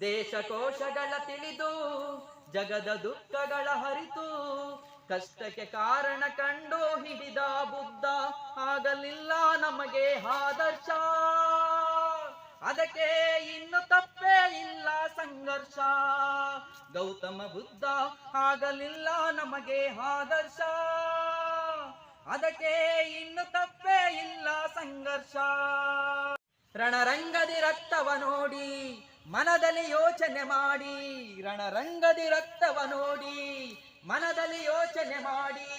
ದೇಶಕೋಶಗಳ ತಿಳಿದು, ಜಗದ ದುಃಖಗಳ ಹರಿತು. ಕಷ್ಟಕ್ಕೆ ಕಾರಣ ಕಂಡು ಹಿಡಿದ ಬುದ್ಧ, ಆಗಲಿಲ್ಲ ನಮಗೆ ಆದರ್ಶ. ಅದಕ್ಕೆ ಇನ್ನು ತಪ್ಪೇ ಇಲ್ಲ ಸಂಘರ್ಷ. ಗೌತಮ ಬುದ್ಧ, ಆಗಲಿಲ್ಲ ನಮಗೆ ಆದರ್ಶ. ಅದಕ್ಕೆ ಇನ್ನು ತಪ್ಪೇ ಇಲ್ಲ ಸಂಘರ್ಷ. ರಣರಂಗದಿ ರಕ್ತವ ನೋಡಿ ಮನದಲ್ಲಿ ಯೋಚನೆ ಮಾಡಿ, ರಣರಂಗದಿ ರಕ್ತವ ನೋಡಿ, ಮನದಲ್ಲಿ ಯೋಚನೆ ಮಾಡಿ,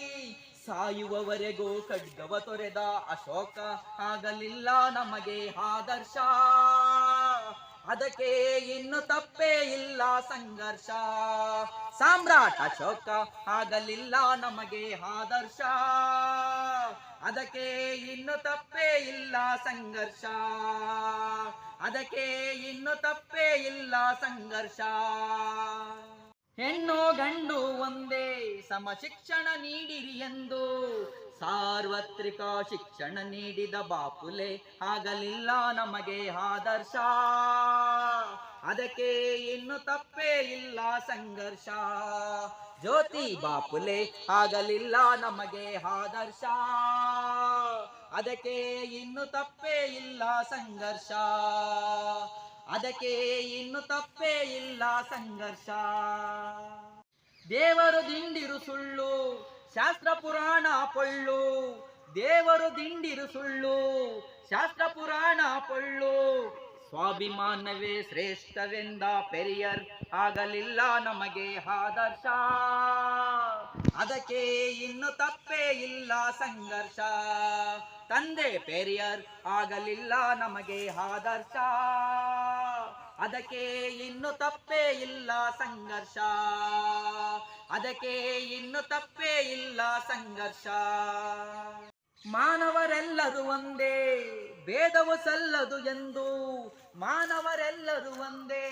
ಸಾಯುವವರೆಗೂ ಖಡ್ಗವ ತೊರೆದ ಅಶೋಕ ಆಗಲಿಲ್ಲ ನಮಗೆ ಆದರ್ಶ. ಅದಕ್ಕೆ ಇನ್ನು ತಪ್ಪೇ ಇಲ್ಲ ಸಂಘರ್ಷ. ಸಾಮ್ರಾಟ ಅಶೋಕ ಆಗಲಿಲ್ಲ ನಮಗೆ ಆದರ್ಶ. ಅದಕ್ಕೆ ಇನ್ನು ತಪ್ಪೇ ಇಲ್ಲ ಸಂಘರ್ಷ. ಅದಕ್ಕೆ ಇನ್ನು ತಪ್ಪೇ ಇಲ್ಲ ಸಂಘರ್ಷ. ಹೆಣ್ಣು ಗಂಡು ಒಂದೇ, ಸಮ ಶಿಕ್ಷಣ ನೀಡಿರಿ ಎಂದು ಸಾರ್ವತ್ರಿಕ ಶಿಕ್ಷಣ ನೀಡಿದ ಬಾಪುಲೆ ಆಗಲಿಲ್ಲ ನಮಗೆ ಆದರ್ಶ. ಅದಕ್ಕೆ ಇನ್ನು ತಪ್ಪೇ ಇಲ್ಲ ಸಂಘರ್ಷ. ಜ್ಯೋತಿ ಬಾಪುಲೆ ಆಗಲಿಲ್ಲ ನಮಗೆ ಆದರ್ಶ. ಅದಕ್ಕೆ ಇನ್ನು ತಪ್ಪೇ ಇಲ್ಲ ಸಂಘರ್ಷ. ಅದಕ್ಕೆ ಇನ್ನು ತಪ್ಪೇ ಇಲ್ಲ ಸಂಘರ್ಷ. ದೇವರು ದಿಂಡಿರು ಸುಳ್ಳು. ಶಾಸ್ತ್ರ ಪುರಾಣ ಪೊಳ್ಳು, ದೇವರು ದಿಂಡಿರು ಸುಳ್ಳು, ಶಾಸ್ತ್ರ ಪುರಾಣ ಪೊಳ್ಳು. ಸ್ವಾಭಿಮಾನವೇ ಶ್ರೇಷ್ಠವೆಂದ ಪೆರಿಯರ್, ಆಗಲಿಲ್ಲ ನಮಗೆ ಆದರ್ಶ. ಅದಕ್ಕೆ ಇನ್ನು ತಪ್ಪೇ ಇಲ್ಲ ಸಂಘರ್ಷ. ತಂದೆ ಪೆರಿಯರ್, ಆಗಲಿಲ್ಲ ನಮಗೆ ಆದರ್ಶ. ಅದಕ್ಕೆ ಇನ್ನು ತಪ್ಪೇ ಇಲ್ಲ ಸಂಘರ್ಷ. ಅದಕ್ಕೆ ಇನ್ನು ತಪ್ಪೇ ಇಲ್ಲ ಸಂಘರ್ಷ. ಮಾನವರೆಲ್ಲರೂ ಒಂದೇ, ಭೇದವು ಸಲ್ಲದು ಎಂದು. ಮಾನವರೆಲ್ಲರೂ ಒಂದೇ,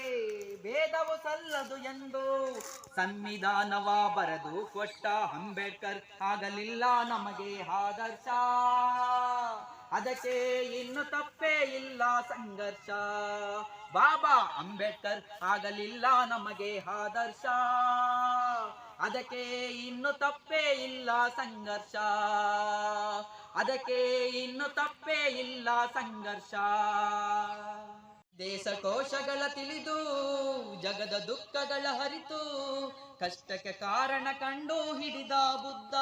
ಭೇದವು ಸಲ್ಲದು ಎಂದು. ಸಂವಿಧಾನವ ಬರೆದು ಕೊಟ್ಟ ಅಂಬೇಡ್ಕರ್ ಆಗಲಿಲ್ಲ ನಮಗೆ ಆದರ್ಶ. ಅದಕ್ಕೆ ಇನ್ನು ತಪ್ಪೇ ಇಲ್ಲ ಸಂಘರ್ಷ. ಬಾಬಾ ಅಂಬೇಡ್ಕರ್ ಆಗಲಿಲ್ಲ ನಮಗೆ ಆದರ್ಶ. ಅದಕ್ಕೆ ಇನ್ನು ತಪ್ಪೇ ಇಲ್ಲ ಸಂಘರ್ಷ. ಅದಕ್ಕೆ ಇನ್ನು ತಪ್ಪೇ ಇಲ್ಲ ಸಂಘರ್ಷ. ದೇಶಕೋಶಗಳ ತಿಳಿದು, ಜಗದ ದುಃಖಗಳ ಹರಿತು. ಕಷ್ಟಕ್ಕೆ ಕಾರಣ ಕಂಡು ಹಿಡಿದ ಬುದ್ಧ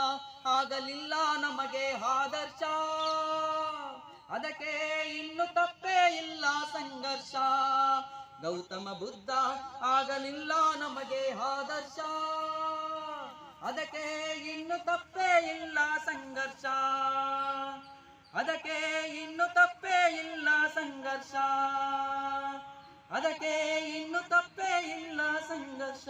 ಆಗಲಿಲ್ಲ ನಮಗೆ ಆದರ್ಶ. ಅದಕ್ಕೆ ಇನ್ನು ತಪ್ಪೇ ಇಲ್ಲ ಸಂಘರ್ಷ. ಗೌತಮ ಬುದ್ಧ ಆಗಲಿಲ್ಲ ನಮಗೆ ಆದರ್ಶ. ಅದಕ್ಕೆ ಇನ್ನು ತಪ್ಪೇ ಇಲ್ಲ ಸಂಘರ್ಷ. ತಪ್ಪೇ ಇಲ್ಲ ಸಂಘರ್ಷ